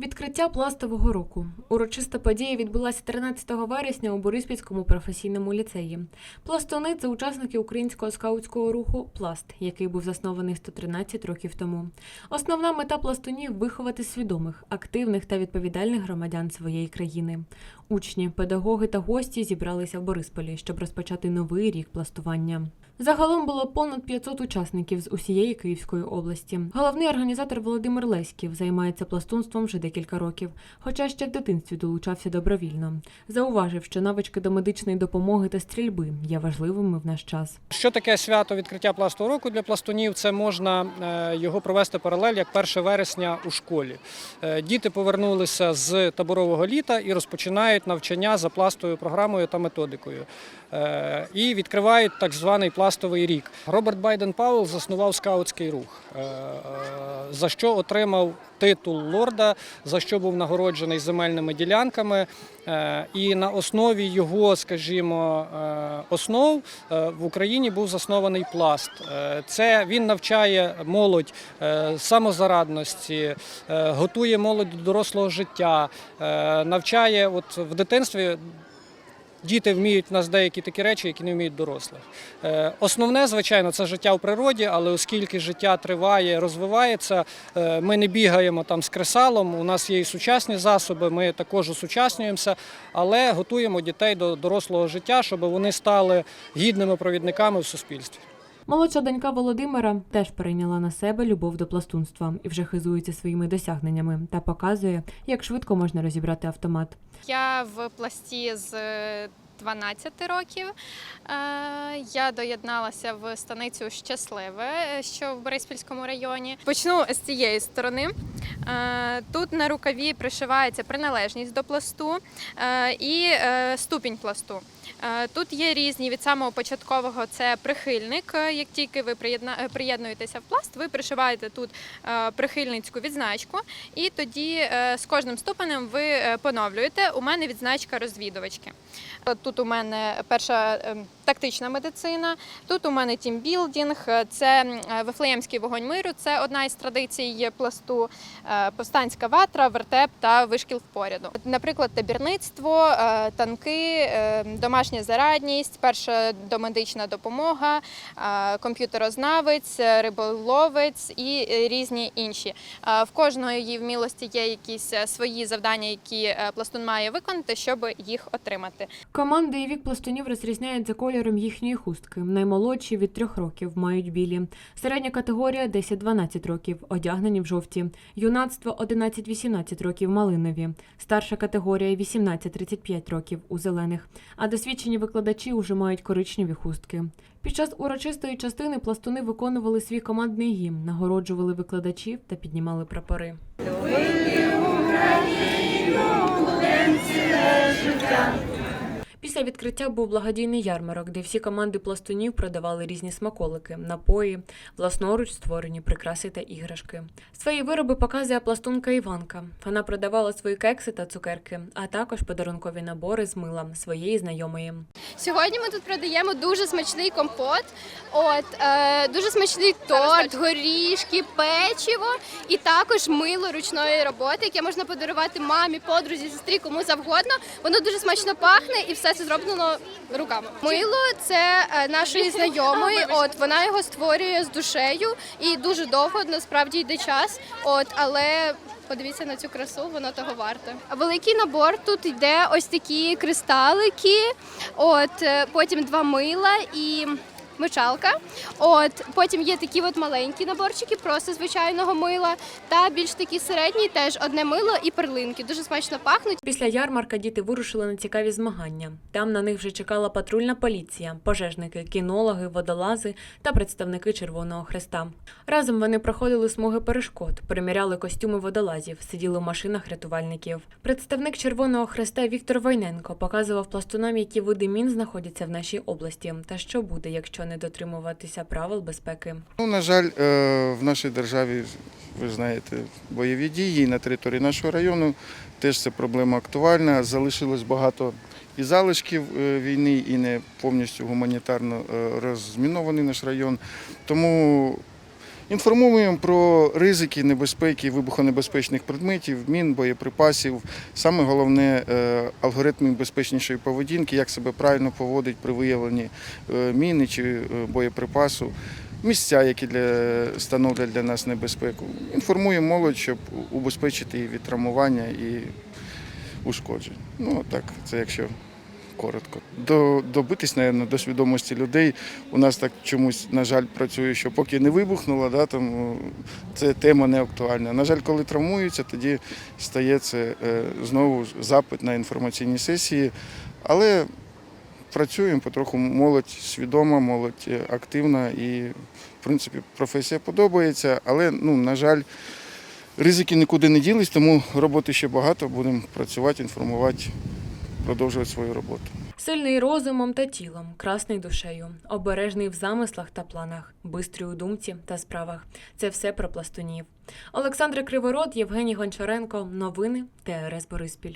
Відкриття пластового року. Урочиста подія відбулася 13 вересня у Бориспільському професійному ліцеї. Пластуни це учасники українського скаутського руху Пласт, який був заснований 113 років тому. Основна мета пластунів виховати свідомих, активних та відповідальних громадян своєї країни. Учні, педагоги та гості зібралися в Борисполі, щоб розпочати новий рік пластування. Загалом було понад 500 учасників з усієї Київської області. Головний організатор Володимир Леськів займається пластунством вже декілька років, хоча ще в дитинстві долучався добровільно. Зауважив, що навички до медичної допомоги та стрільби є важливими в наш час. Що таке свято відкриття пластового року для пластунів? Це можна е, його провести паралель як 1 вересня у школі. Е, Діти повернулися з таборового літа і розпочинають навчання за пластовою програмою та методикою. Е, І відкривають так званий пластовий рік. Роберт Байден Пауелл заснував скаутський рух, е, е, за що отримав титул лорда, за що був нагороджений земельними ділянками. Е, І на основі його, скажімо, основ в Україні був заснований пласт. Це він навчає молодь самозарадності, готує молодь до дорослого життя, навчає от в дитинстві. Діти вміють в нас деякі такі речі, які не вміють дорослих. Е, Основне, звичайно, це життя в природі, але оскільки життя триває, розвивається, е, ми не бігаємо там з кресалом. У нас є і сучасні засоби, ми також осучаснюємося, але готуємо дітей до дорослого життя, щоб вони стали гідними провідниками в суспільстві. Молодша донька Володимира теж перейняла на себе любов до пластунства і вже хизується своїми досягненнями та показує, як швидко можна розібрати автомат. Я в пласті з е, 12 років. Е, Я доєдналася в станицю Щасливе, е, що в Бориспільському районі. Почну з цієї сторони. Е, Тут на рукаві пришивається приналежність до пласту е, і е, ступінь пласту. Е, Тут є різні від самого початкового це прихильник. Е, Як тільки ви е, приєднуєтеся в пласт, ви пришиваєте тут прихильницьку відзначку, і тоді з кожним ступенем ви поновлюєте. У мене відзначка розвідувачки. Тут у мене перша е, тактична медицина, тут у мене тімбілдінг, це Вифлеємський вогонь миру, це одна із традицій пласту, повстанська ватра, вертеп та вишкіл впоряду. Наприклад, табірництво, танки, е, домашня зарадність, перша домедична допомога, е, комп'ютерознавець, е, риболовець і е, різні інші. В кожної вмілості є якісь свої завдання, які пластун має виконати, щоб їх отримати. Команди і вік пластунів розрізняють за кольором їхньої хустки. Наймолодші від трьох років мають білі. Середня категорія 10-12 років, одягнені в жовті. Юнацтво 11-18 років малинові. Старша категорія 18-35 років у зелених. А досвідчені викладачі уже мають коричневі хустки. Під час урочистої частини пластуни виконували свій командний гімн, нагороджували викладачів та піднімали прапори. Відкриття був благодійний ярмарок, де всі команди пластунів продавали різні смаколики, напої, власноруч створені прикраси та іграшки. Свої вироби показує пластунка Іванка. Вона продавала свої кекси та цукерки, а також подарункові набори з мила своєї знайомої. Сьогодні ми тут продаємо дуже смачний компот, от е, дуже смачний торт, горішки, печиво і також мило ручної роботи, яке можна подарувати мамі, подрузі, сестрі, кому завгодно. Воно дуже смачно пахне і все це зроблено руками. Мило це е, нашої знайомої. От вона його створює з душею і дуже довго насправді йде час. От але. Подивіться на цю красу, воно того варте. Великий набор тут йде ось такі кристалики, от е, потім два мила і мочалка. От потім є такі от маленькі наборчики, просто звичайного мила, та більш такі середні, теж одне мило і перлинки. Дуже смачно пахнуть. Після ярмарка діти вирушили на цікаві змагання. Там на них вже чекала патрульна поліція, пожежники, кінологи, водолази та представники Червоного Хреста. Разом вони проходили смуги перешкод, приміряли костюми водолазів, сиділи в машинах рятувальників. Представник Червоного Хреста Віктор Войненко показував пластунам, які види мін знаходяться в нашій області, та що буде, якщо не дотримуватися правил безпеки. Ну, на жаль, е, в нашій державі, ви знаєте, бойові дії на території нашого району теж це проблема актуальна. Залишилось багато і залишків е, війни, і не повністю гуманітарно е, розмінований наш район. Тому Інформуємо про ризики, небезпеки вибухонебезпечних предметів, мін, боєприпасів. Саме головне е, алгоритми безпечнішої поведінки, як себе правильно поводить при виявленні е, міни чи е, боєприпасу. Місця, які для, становлять для нас небезпеку. Інформуємо молодь, щоб убезпечити її від травмування і ушкоджень. Ну так, це якщо коротко. До, добитись, мабуть, до свідомості людей. У нас так чомусь, на жаль, працює, що поки не вибухнуло, да, там, це тема не актуальна. На жаль, коли травмуються, тоді стає це е, знову запит на інформаційні сесії. Але працюємо потроху, молодь свідома, молодь е, активна і, в принципі, професія подобається, але, ну, на жаль, ризики нікуди не ділись, тому роботи ще багато. Будемо працювати, інформувати, продовжувати свою роботу. Сильний розумом та тілом, красний душею, обережний в замислах та планах, бистрий у думці та справах. Це все про пластунів. Олександр Криворот, Євгеній Гончаренко. Новини ТРС Бориспіль.